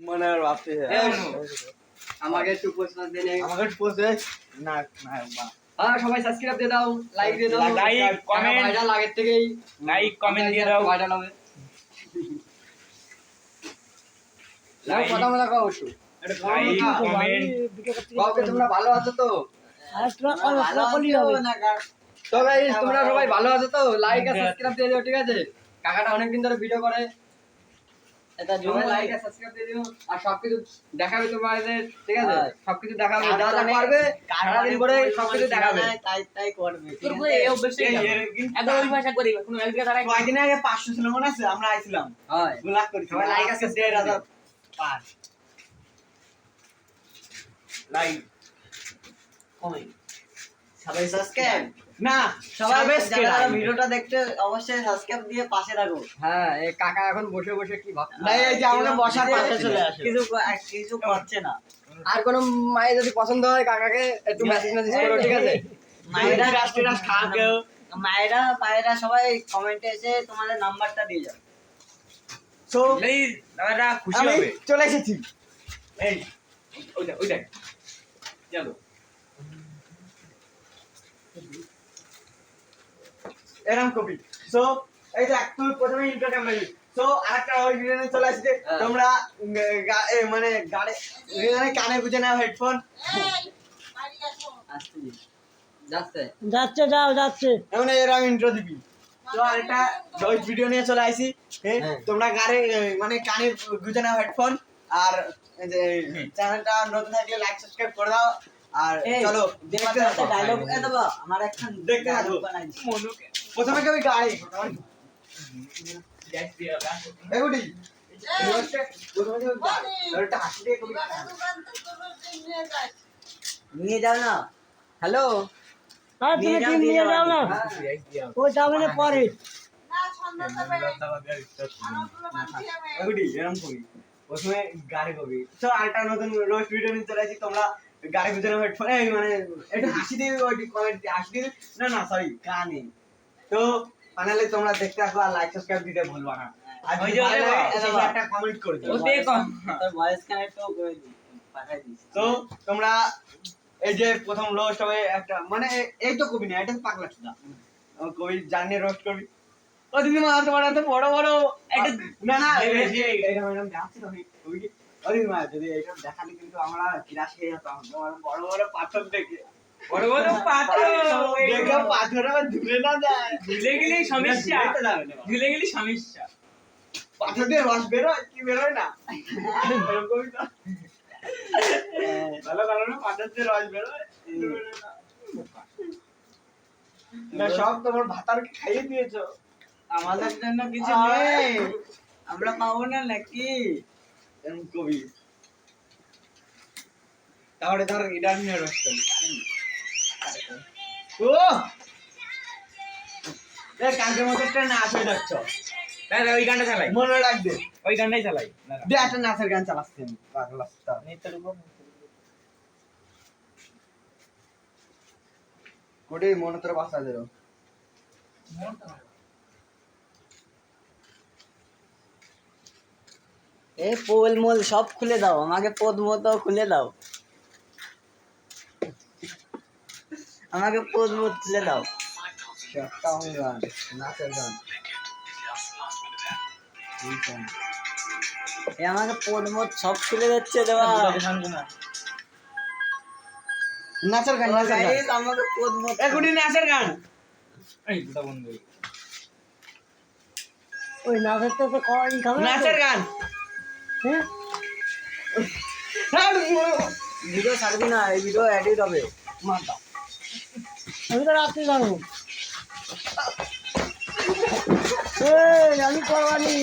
মনে আর আমাকে একটু প্রশ্ন নে। আমাকে পোষে না না বা হ্যাঁ সবাই সাবস্ক্রাইব দিয়ে দাও লাইক দিয়ে দাও। Like, comment. ভাইরাল আগের থেকেই লাইক কমেন্ট দিয়ে দাও। ভাইরাল হবে। Like. কথা কাও একটু লাইক কমেন্ট তোমরা ভালো আছো তো? তো guys, তোমরা সবাই ভালো আছো তো? লাইক আর সাবস্ক্রাইব দিয়ে দিও ঠিক আছে? কাকাটা অনেকদিন ধরে ভিডিও করে। এটা সবাই লাইক আর সাবস্ক্রাইব দিয়ে দিও আর সবকিছু দেখাবে তোমাদের ঠিক আছে। সবকিছু দেখাবে যা যা সারাদিন করে সবকিছু দেখাবে। তাই তাই করবে। তোর আছে? এই অভ্যাসটাই এই কেমন? এর কিন্তু- এত অভিভাষা করি কোনো এক দিকে দাঁড়ায় কয়েকদিন আগে পাঁচশো ছিল মনে আছে? আমরা আইছিলাম। হয়। গোলাপ করি সবাই লাইক আর সাবস্ক্রাইব দাও পাঁচ লাইক সবাই সাবস্ক্রাইব না সবাই যারা ভিডিওটা দেখতে অবশ্যই সাবস্ক্রাইব দিয়ে পাশে থাকো। হ্যাঁ এই কাকা এখন বসে বসে কি ভাবছে না, এই যে আমরা বসার পাশে চলে আসে। কিছু কিছু করছে না। আর কোন মায়ের যদি পছন্দ হয় কাকাকে একটু মেসেজ মেসেজ করো ঠিক আছে? মায়েরা মায়েরা পায়েরা সবাই কমেন্টে এসে তোমাদের নাম্বারটা দিয়ে যাও। দাদাটা খুশি হবে। চলে এসেছি। এই ওই দেখ ওই দেখ চলো এরকম কপি সো এই যে তুই প্রথমে ইন্টার ক্যামেরা সো আরেকটা ওই ভিডিও চলে আসছে হ্যাঁ। তোমরা এ, মানে গাড়ি মানে কানে গুজে নাও হেডফোন যাচ্ছে। যাচ্ছে যাও যাচ্ছে। এমন এরকম ইন্ট্রো দিবি। তো আরেকটা ওই ভিডিও নিয়ে চলে আসি। হ্যাঁ। তোমরা গাড়ি মানে কানে গুজে নাও হেডফোন আর চ্যানেলটা নতুন থাকলে লাইক সাবস্ক্রাইব করে দাও। আর চলো দেখতে ডায়লগ এ দেবো আমার একটা দেখতে থাকো। মনুকে। প্রথমে কবি গাড়ি নিয়ে যাও না। হ্যালো? তুমি টিম নিয়ে যাও, না? যাবে না পরে। প্রথমে গাড়ি কবি তো আরেকটা নতুন রোজ ভিডিও নিয়ে চলে আসি। তোমরা গাড়ি গুজরানো হেডফোন এই মানে একটু হাসি দিয়ে ওই কমেন্ট হাসি দিয়ে না না সরি গানে তো ফাইনালি তোমরা দেখতে আসো আর লাইক সাবস্ক্রাইব দিতে ভুলবা না আর ওই যে একটা কমেন্ট করে দিও ও দে কম। তোর ভয়েস কানেক্টও করে দিই পাঠাই দিছি তো তোমরা এই যে প্রথম রোস্ট হবে একটা মানে এই তো কবি না এটা পাগলা চুদা কবি জানিয়ে রোস্ট করবি ও দিদি মা তোমার এত বড় বড় একটা না না এইটা ম্যাডাম যাচ্ছে তো কবি যদি এটা দেখালে কিন্তু আমরা কিরাশ খেয়ে যেতাম। তোমার বড় বড় পাথর দেখে। বড় বড় পাথর। দেখে পাথর আবার ধুলে না যায়। ধুলে গেলেই সমস্যা। ধুলে তো যাবে না। ধুলে গেলেই সমস্যা। পাথর দিয়ে রস বেরোয় কি বেরোয় না? এরকমই তো। ভালো ভালো পাথর দিয়ে রস বেরোয় বেরোয় না। না সব তোমার ভাতারকে খাইয়ে দিয়েছ? আমাদের জন্য কিছু। নেই। আমরা পাবো না নাকি? কবি। তাহলে ধর এটা নিয়ে রস করি ও! কালকের মতো একটা নাচ হয়ে যাচ্ছ। ওই গানটা চালাই। মনে রাখবে। ওই গানটাই চালাই। দে একটা নাচের গান পাগলা কোটে মনে তোর বাসা দেব এ পোল মোল সব খুলে দাও আমাকে পদ মতো খুলে দাও। আমাকে পদ মত খুলে দাও। গান নাচের গান এ আমাকে পদ মত সব খুলে দিচ্ছে দেওয়া। নাচের গান নাচের গান। আমাকে পদ মত এ গুটি নাচের গান। এই দুটা বন্ধু ওই নাচের তো খাওয়াই খাবে নাচের গান? ভিডিও ছাড়বি না এই ভিডিও এডিট হবে আমি তো রাত্রে এই, আমি করবানি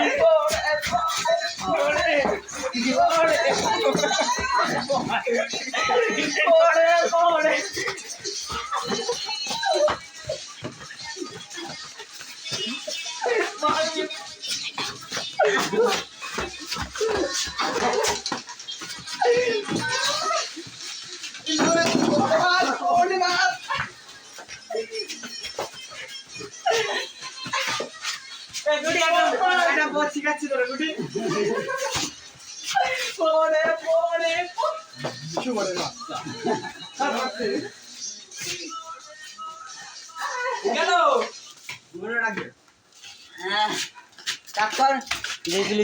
এটা বহুত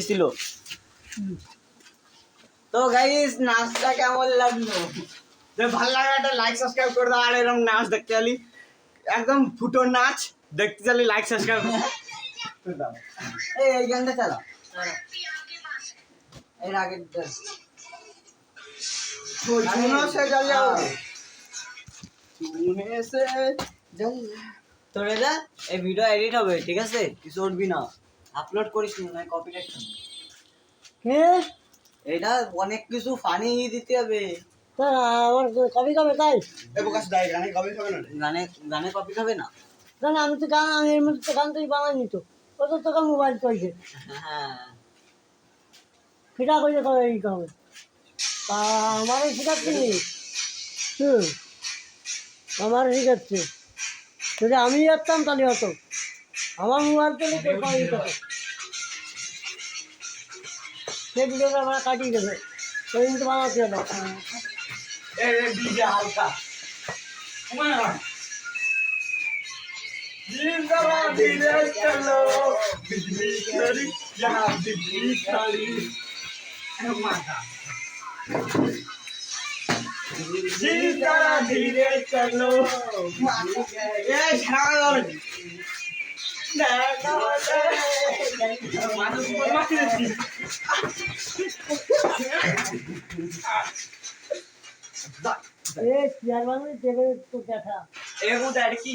ছিল তো গাইস নাচটা কেমন লাগল যে ভালো লাগে একটা লাইক সাবস্ক্রাইব করে দাও আর এরকম নাচ দেখতে চালি একদম ফুটোর নাচ, দেখতে চালি লাইক সাবস্ক্রাইব এই এই গানটা চালা এর আগের শুনো সে জল যাও শুনে সে জল তো রেজা এই ভিডিও এডিট হবে ঠিক আছে? কিছু উঠবি না। আপলোড করিস না কপিরাইট কে? এটা অনেক কিছু ফানি দিতে হবে। তা আমার কবি কবে তাই? গানে কবে হবে না? গানে কপি খাবে না? না না আমি তো গান আমি এর মধ্যে গান তুই বানাইনি তো। ও তো তোকে মোবাইল কইছে সেটা কইছে তা যদি আমি যাচ্তাম তাহলে হতো। আমার মোবাইল তো লোক কবে সে আমরা কাটিয়ে দেবে। ওই কিন্তু বানাতে হবে जिंदा धीरे चलो बिजली खड़ी यहाँ बिजली खड़ी माता जिंदा धीरे चलो ये शान ए चेयरमैन देखो तो क्या था एक उधर की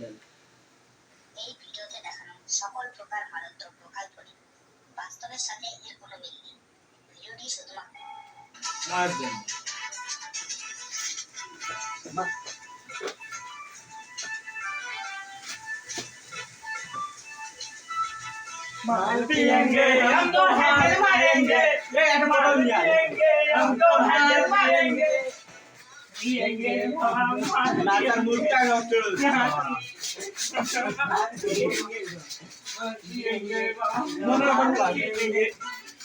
দেন। এই ভিডিওতে দেখানো সকল প্রকার মারাত্মক প্রকল্পটি বাস্তবের সাথে এর কোনো মিল নেই। ভিডিওটি শুধুমাত্র মার माल पिएँगे हम तो हैंडल मारेंगे। रेड माल पिएँगे हम तो हैंडल मारेंगे। पिएँगे हम नाता मुर्गा डॉक्टर पिएँगे मनोरंजन पिएँगे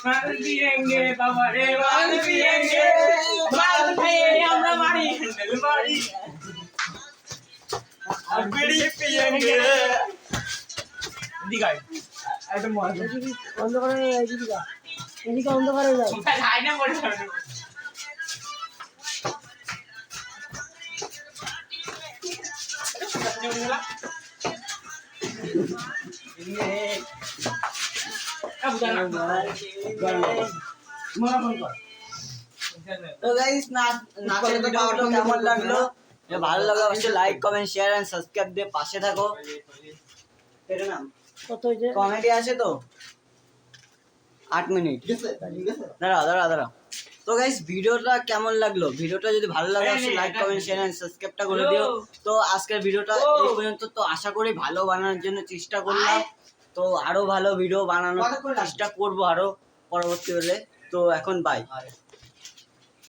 माल पिएँगे बाबा रे माल पिएँगे माल पिएँगे हमरा मारी। हैंडल मारी। अब बीड़ी पिएँगे। दिखाई। অন্ধকারে এদিকে এদিকে অন্ধকারে যাও খাই না মরে যাবে তো গাইস নাচের ভিডিওটা কেমন লাগল? ভালো লাগলে অবশ্যই like comment share and subscribe দিয়ে পাশে থাকো। এটা নাম কত হয়েছে কমেডি আছে তো। আট মিনিট। দাঁড়া দাঁড়া দাঁড়া তো গাইস ভিডিওটা কেমন লাগল? ভিডিওটা যদি ভালো লাগে অবশ্যই লাইক কমেন্ট শেয়ার এন্ড সাবস্ক্রাইবটা করে দিও। তো আজকের ভিডিওটা এই পর্যন্ত তো আশা করি ভালো বানানোর জন্য চেষ্টা করলাম। তো আরও ভালো ভিডিও বানানোর চেষ্টা করব আরও পরবর্তী হলে। তো এখন বাই